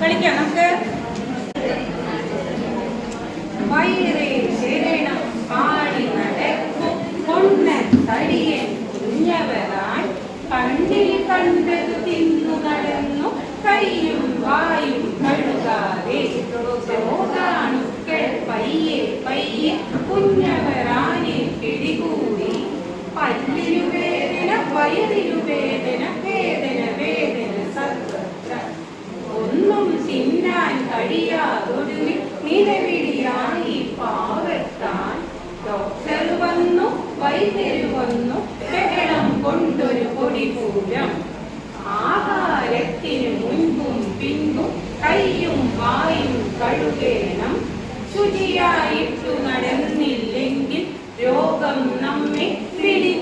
കളിക്കാം. നമുക്ക് വയറേ ശരണം പാടി നടക്കും. കൊണ്ണൻ തടിയൻ കുഞ്ഞവരാൻ കണ്ണിൽ തിന്നു നടന്നു. കൈയും വായും കഴുകാതെ രോഗാണുക്കൾ പയ്യെ പയ്യെ. കുഞ്ഞവരാനെ പിടികൂടി. പല്ലിനു വേദന വയറിനു വേദന കഴിയാതൊടുവിൽ നിലവിളിയായി പാവത്താൻ ഡോക്ടർ വന്നു വൈദ്യര് വന്നു ബഹളം കൊണ്ടൊരു പൊടിപൂരം ആഹാരത്തിന് മുൻപും പിൻപും കൈയും വായും കഴുകേണം. ശുചിയായിട്ടു നടന്നില്ലെങ്കിൽ രോഗം നമ്മെ പിടി